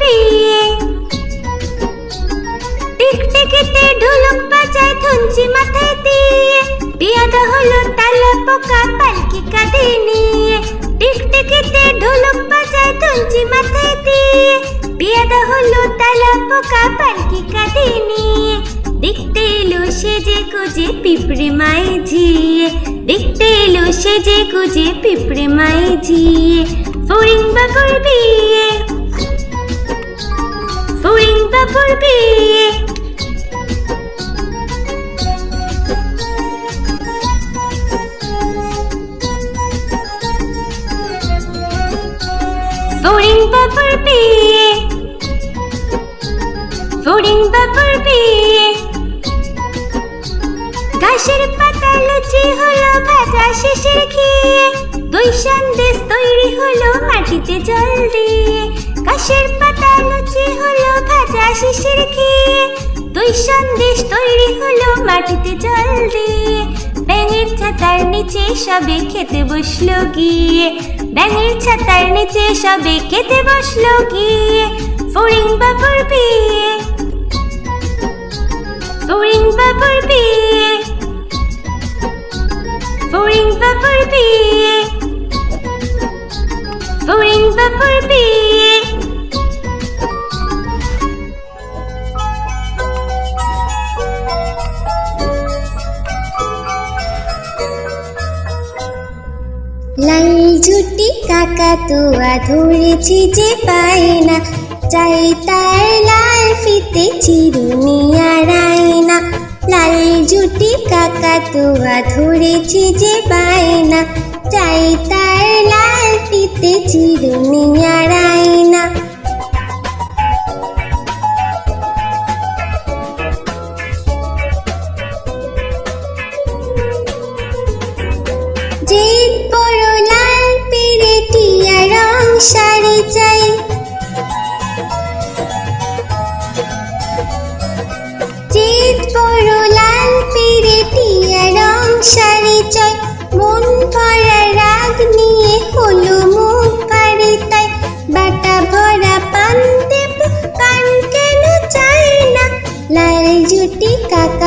বিয়ে টিকটিকিতে ঢোলক বাজায় ধুনচি মাথায় দিয়ে। বিয়াদা হলো তালা পোকা পালকি কাঁধে নিয়ে। টিকটিকিতে ঢোলক বাজায় ধুনচি মাথায় দিয়ে। বিয়াদা হলো তালা পোকা পালকি কাঁধে নিয়ে। দেখতে এলো সেজে গুজে পিঁপড়ে মায়ে ঝিয়ে। দেখতে এলো সেজে গুজে পিঁপড়ে মায়ে ঝিয়ে। ফড়িং বাবুর বিয়ে বাবুর বিয়ে ফড়িং বাবুর বিয়ে। ফড়িং বাবুর বিয়ে। ঘাসের পাতা লুচি হলো ভাজা শেষের খেয়ে দুই সন্দেশ তৈরি হলো মাটিতে জল দিয়ে। ঘাসের পাতা লুচি হলো ভাজা শেষের খেয়ে। দুই সন্দেশ তৈরি হলো মাটিতে জল দিয়ে। ব্যাঙের ছাতার নিচে সবে খেতে বসল গিয়ে। ব্যাঙের ছাতার নিচে সবে খেতে বসল গিয়ে। ফড়িং বাবুর বিয়ে ফড়িং বাবুর বিয়ে ফড়িং বাবুর বিয়ে ফড়িং বাবুর বিয়ে তুয়া ধরেছি যে পাই না চাই তার লাল ফিতে চিরুনি আড়াই না। লাল জুটি কাকা তুয়া ধরেছি যে পাই না চাই তার লাল ফিতে চিরুনি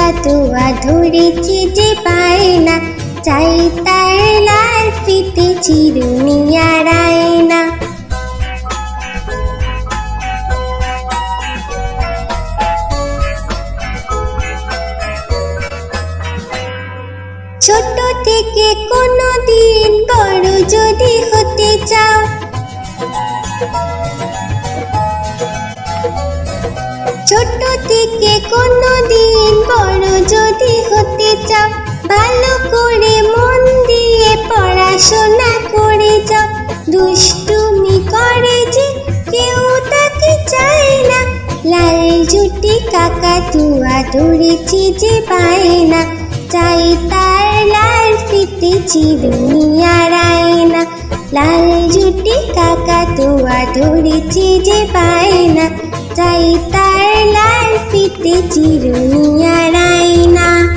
কাকা তোয়া ধরেছি যে পায় না, চাই তার লাল ফিতে চিরুনি আর আয়না ছোট থেকে কোনো দিন বড় যদি হতে চাও, ছোট থেকে কোনো চাও ভালো করে মন দিয়ে পড়াশোনা করে যাও। দুষ্টুমি করে যে কেউ তাকে চায় না। লাল জুটি কাকা তুয়া ধরেছি যে পায় না। চাই তার লাল ফিতে চিরুনি আর আয়না লাল জুটি কাকা তুয়া ধরেছি যে পায় না। চাই তার লাল ফিতে চিরুনি আর আয়না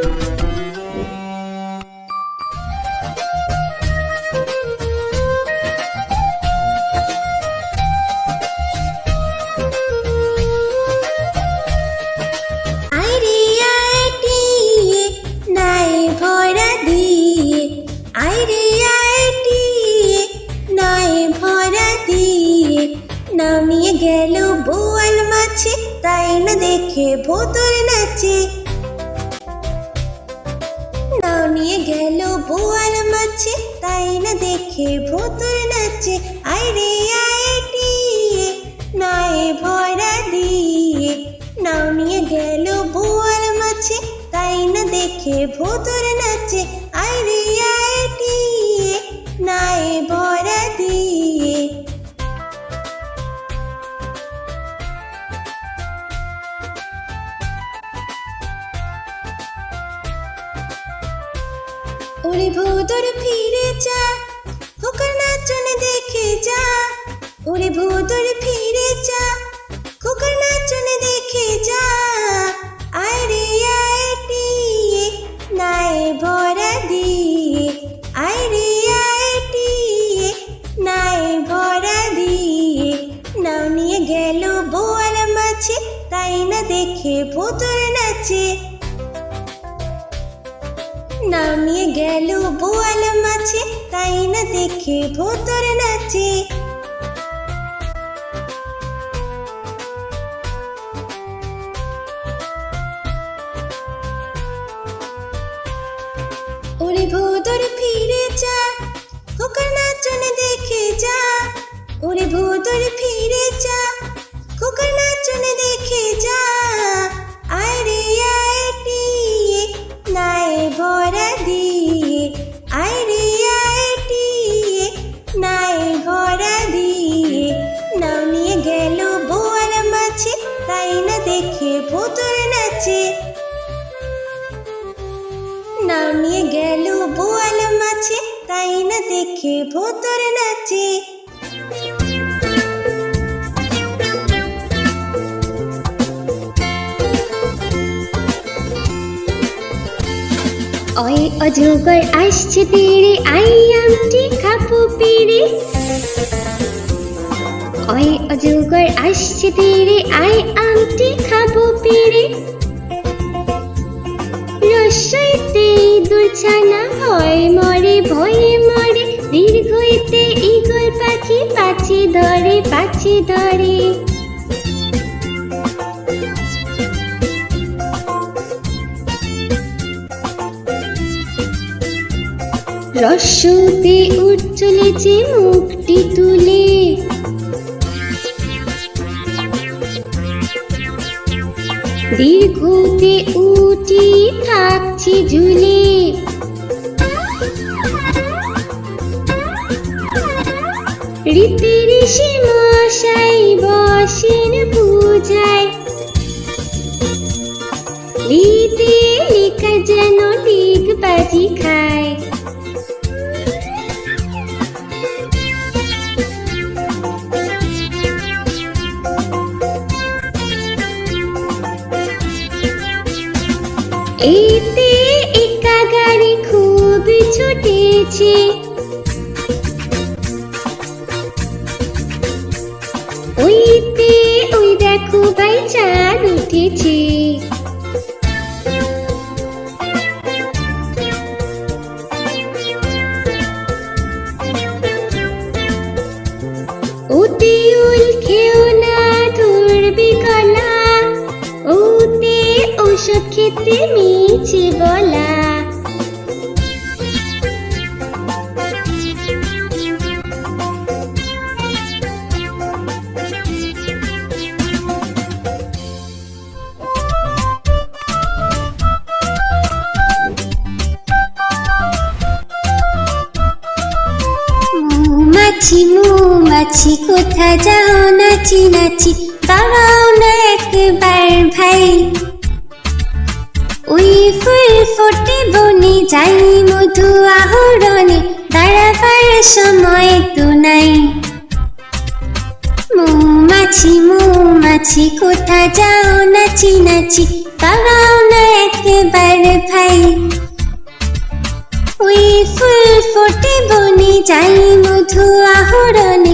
ভোতর ভোতর নাচে। ওরে ভোতর ফিরে যা, খোকার নাচনে দেখে যা। ওরে ভোতর ফিরে যা, খোকার নাচনে দেখে যা। নাও নিয়ে গেল বোয়াল মাছে, তাই না দেখে ভোতর নাচে। ওই অজগর আসছে তীরে, আই আমটি খাব পেরে। ওই অজগর আসছে তীরে, আই আমটি খাব পেরে। রসইতে দুলছানা হয় মরে, ভয়ে মরে। দীর্ঘইতে ইগল পাখি পাছে ধরে পাছে ধরে। রস্যতে উঠ চলেছে মুখটি তুলে। দীর্ঘতে উঠি থাকছি ঝুলে। রীতি ঋষি মশাই বসেন পূজায়। রীতি লেখা যেন ডিগবাজি খায়। ছুটেছে ওইতে ওই দেখো ভাই চাঁদ উঠেছে। মৌমাছি কোথা যাও নাচি নাচি? দাঁড়াও না একবার ভাই। ওই ফুল ফোটে বনে, যাই মধু আহরণে, দাঁড়াবার সময় তো নাই। মৌমাছি মৌমাছি, কোথা যাও নাচি নাচি? তারাও না একেবারে ভাই। ওই ফুল ফোটে বনে, যাই মধু আহরণে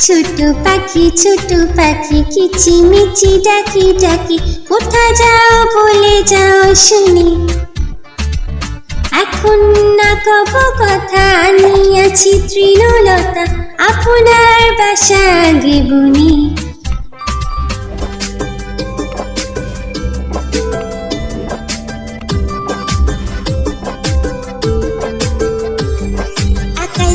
ছোট পাখি ছোট পাখি, কিচি মিচি, ডাকি ডাকি। কোথা যাও বলে যাও শুনি। এখন না কব কথা আনিয়াছি তৃণলতা। আপনার বাসা আগে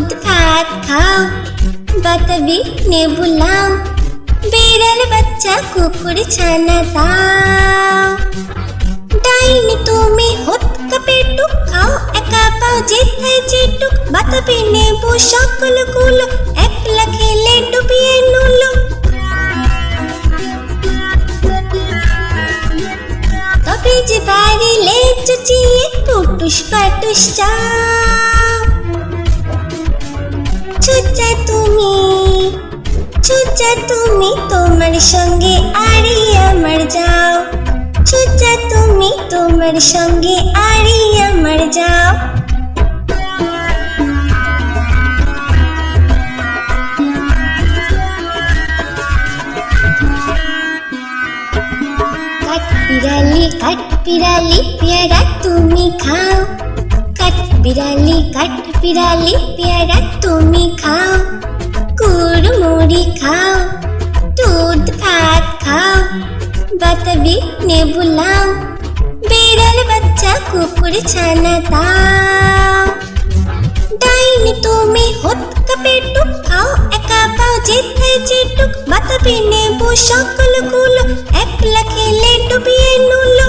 দুধ ভাত খাও, বাতাবি নেবু লাও, বিড়াল বাচ্চা কুকুর ছানা দাও। ডাইনি তুমি হত কাপেটুক খাও, একা পাও যেথায় যেটুক বাতাবি নেবু সকলগুলো একলা খেলে ডুবিয়ে নুলো। তবে যে বাড়িলে চুচিয়ে টুটুস পাটুস চাও। চুচা তুমি চুচা তুমি তোমার সঙ্গে আরি আমার যাও। চুচা তুমি তোমার সঙ্গে আরি আমার যাও। কাঠ বিড়ালি কাঠ বিড়ালি পেয়ারা তুমি খাও। বিড়ালি, কাঠ বিড়ালি, পেয়ারা তুমি খাও কুড়মুড়ি খাও, দুধ, ভাত খাও, বাতাবি নেবু লাও, বিড়াল, বাচ্চা, কুকুর, ছানা দাও। ডাইনি তুমি হত কাপেটুক খাও, একা পাও যেথায় যেটুক বাতাবি নেবু সকলগুলো একলা খেলে ডুবিয়ে নুলো।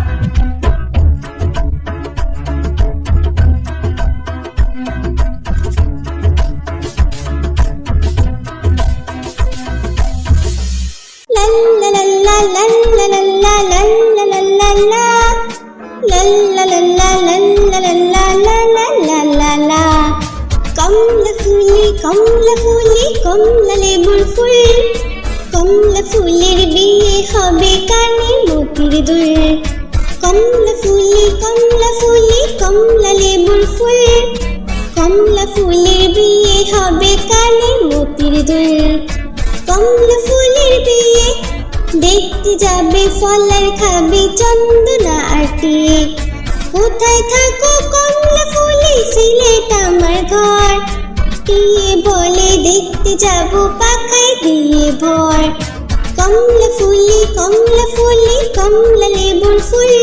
কমলা ফুলি কমলা লেবুর ফুল। কমলা ফুলের বিয়ে হবে কানে মতির দুল। কমলা ফুলি কমলা ফুলি কমলা লেবুর ফুল। কমলা ফুলের বিয়ে হবে কানে মতির দুল। কমলা ফুলের বিয়ে দেখতে যাবে, ফলার খাবে, চন্দনা আটিয়ে কোথায় থাকো কমলা ফুলে সিলেট আমার ঘর। টিয়ে বলে দেখতে যাব পাখায় দিয়ে ভর। কমলা ফুলি কমলা ফুলি, কমলা লেবুর ফুল।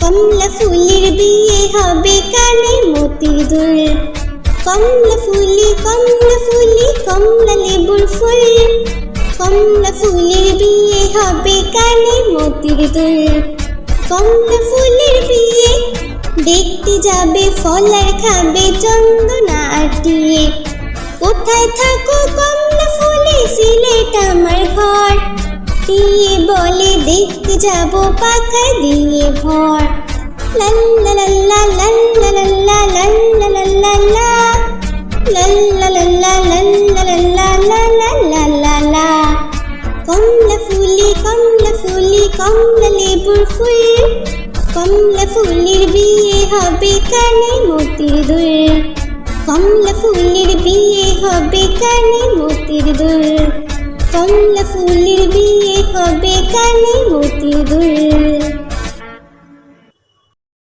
কমলা ফুলের বিয়ে হবে কানে মতির দুল। কমলা ফুলি কমলা ফুলি, কমলা লেবুর ফুল। কমলা ফুলের বিয়ে হবে কানে মতির দুল। কমলা ফুলের বিয়ে দেখতে যাবে ফলার খাবে চন্দনা আটিয়ে কোথায় থাকো কমলা ফুলে সিলেট আমার ঘর দিয়ে বলে দেখতে যাব পাখা দিয়ে ভর লাল্লা লাল্লা লাল্লা লা কমলা ফুলি কমলা ফুলি কমলা লেবুর ফুল কমলা ফুলের বিয়ে হবে কানে মতির দুল। কমলা ফুলের বিয়ে হবে কানে মতির দুল। কমলা ফুলের বিয়ে হবে কানে মতির দুল।